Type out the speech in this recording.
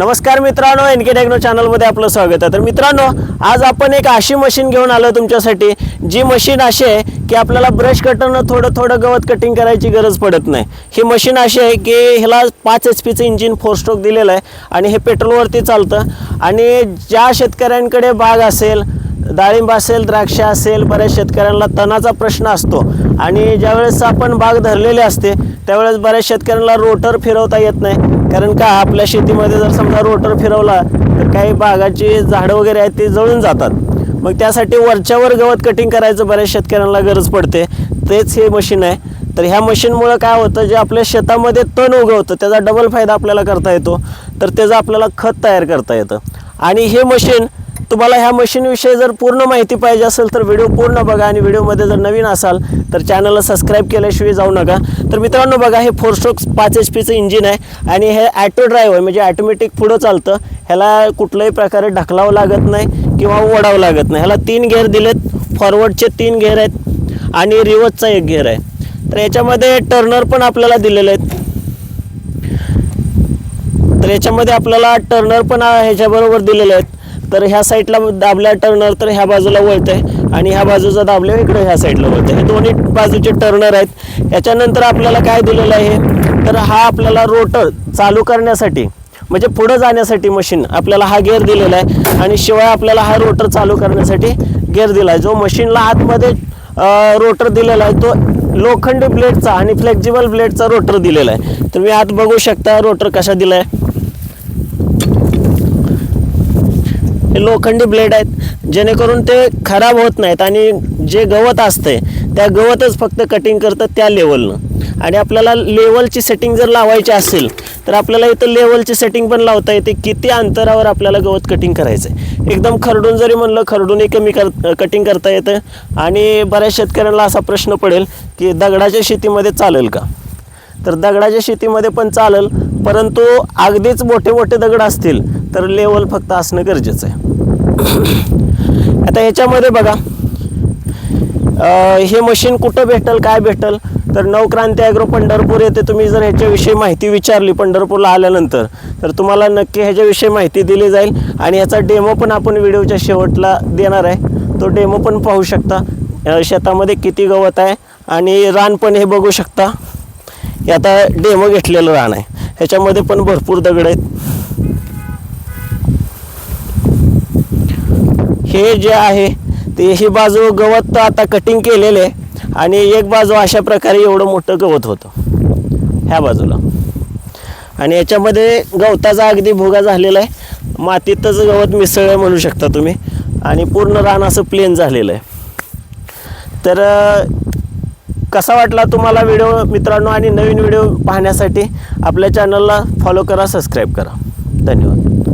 नमस्कार मित्रांनो N K techno चॅनलमध्ये आपलं स्वागत आहे. तर मित्रांनो आज आपण एक अशी मशीन घेऊन आलो तुमच्यासाठी जी मशीन अशी आहे की आपल्याला ब्रश कटरनं थोडं थोडं गवत कटिंग करायची गरज पडत नाही. ही मशीन अशी आहे की ह्याला पाच एच पीचं इंजिन फोर स्ट्रोक दिलेलं आहे आणि हे पेट्रोलवरती चालतं. आणि ज्या शेतकऱ्यांकडे बाग असेल डाळिंब असेल द्राक्ष असेल बऱ्याच शेतकऱ्यांना तणाचा प्रश्न असतो. आणि ज्यावेळेस आपण बाग धरलेली असते त्यावेळेस बऱ्याच शेतकऱ्यांना रोटर फिरवता येत नाही. कारण का आपल्या शेतीमध्ये जर समजा रोटर फिरवला तर काही बागाची झाडं वगैरे आहेत ते जळून जातात. मग त्यासाठी वरच्यावर गवत कटिंग करायचं बऱ्याच शेतकऱ्यांना गरज पडते. तेच हे मशीन आहे. तर ह्या मशीनमुळं काय होतं जे आपल्या शेतामध्ये तण उगवतं त्याचा डबल फायदा आपल्याला करता येतो. तर त्याचा आपल्याला खत तयार करता येतं. आणि हे मशीन तुम्हाला ह्या मशीनविषयी जर पूर्ण माहिती पाहिजे असेल तर व्हिडिओ पूर्ण बघा आणि व्हिडिओमध्ये जर नवीन असाल तर चॅनलला सबस्क्राईब केल्याशिवाय जाऊ नका. तर मित्रांनो बघा हे फोर स्ट्रोक्स पाच एच पीचं इंजिन आहे आणि हे ॲटो ड्राईव्ह आहे म्हणजे ॲटोमॅटिक पुढं चालतं. ह्याला कुठल्याही प्रकारे ढकलावं लागत नाही किंवा ओढावं लागत नाही. ह्याला तीन गेअर दिलेत. फॉरवर्डचे तीन गेअर आहेत आणि रिवर्सचा एक गेअर आहे. तर याच्यामध्ये टर्नर पण आपल्याला दिलेले आहेत. तर याच्यामध्ये आपल्याला टर्नर पण ह्याच्याबरोबर दिलेले आहेत. तर ह्या साईडला दाबल्या टर्नर तर ह्या बाजूला वळतंय आणि ह्या बाजूचा दाबल्या इकडे ह्या साईडला वळतं हे दोन्ही बाजूचे टर्नर आहेत. याच्यानंतर आपल्याला काय दिलेलं आहे? तर हा आपल्याला रोटर चालू करण्यासाठी म्हणजे पुढं जाण्यासाठी मशीन आपल्याला हा गेअर दिलेला आहे. आणि शिवाय आपल्याला हा रोटर चालू करण्यासाठी गेअर दिला आहे. जो मशीनला आतमध्ये रोटर दिलेला आहे तो लोखंडी ब्लेडचा आणि फ्लेक्झिबल ब्लेडचा रोटर दिलेला आहे. तुम्ही आत बघू शकता रोटर कसा दिला आहे हे लोखंडी ब्लेड आहेत जेणेकरून ते खराब होत नाहीत आणि जे गवत असतंय त्या गवतच फक्त कटिंग करतं त्या लेवलनं आणि आपल्याला लेवलची सेटिंग जर लावायची असेल तर आपल्याला इथं लेवलची सेटिंग पण लावता येते किती अंतरावर आपल्याला गवत कटिंग करायचं आहे एकदम खरडून जरी म्हणलं खरडूनही कमी कर कटिंग करता येतं. आणि बऱ्याच शेतकऱ्यांना असा प्रश्न पडेल की दगडाच्या शेतीमध्ये चालेल का? तर दगडाच्या शेतीमध्ये पण चालेल परंतु अगदीच मोठे मोठे दगड असतील तर लेवल फक्त असणं गरजेचं आहे. आता ह्याच्यामध्ये बघा हे मशीन कुठं भेटल काय भेटल? तर नवक्रांती ॲग्रो पंढरपूर येथे तुम्ही जर ह्याच्याविषयी माहिती विचारली पंढरपूरला आल्यानंतर तर तुम्हाला नक्की ह्याच्याविषयी माहिती दिली जाईल. आणि याचा डेमो पण आपण व्हिडिओच्या शेवटला देणार आहे. तो डेमो पण पाहू शकता. शेतामध्ये किती गवत आहे आणि रान पण हे बघू शकता. हे आता डेमो घेतलेलं रान आहे. ह्याच्यामध्ये पण भरपूर दगड आहेत. हे जे आहे ते ही बाजू गवत तर आता कटिंग केलेले आहे. आणि एक बाजू अशा प्रकारे एवढं मोठं गवत होतं. ह्या बाजूला. आणि याच्यामध्ये गवताचा अगदी भोगा झालेला आहे. मातीतच गवत मिसळलं म्हणू शकता तुम्ही. आणि पूर्ण रान असं प्लेन झालेलं आहे. तर कसा वाटला तुम्हाला व्हिडिओ मित्रांनो आणि नवीन व्हिडिओ पाहण्यासाठी आपल्या चॅनलला फॉलो करा सबस्क्राईब करा. धन्यवाद.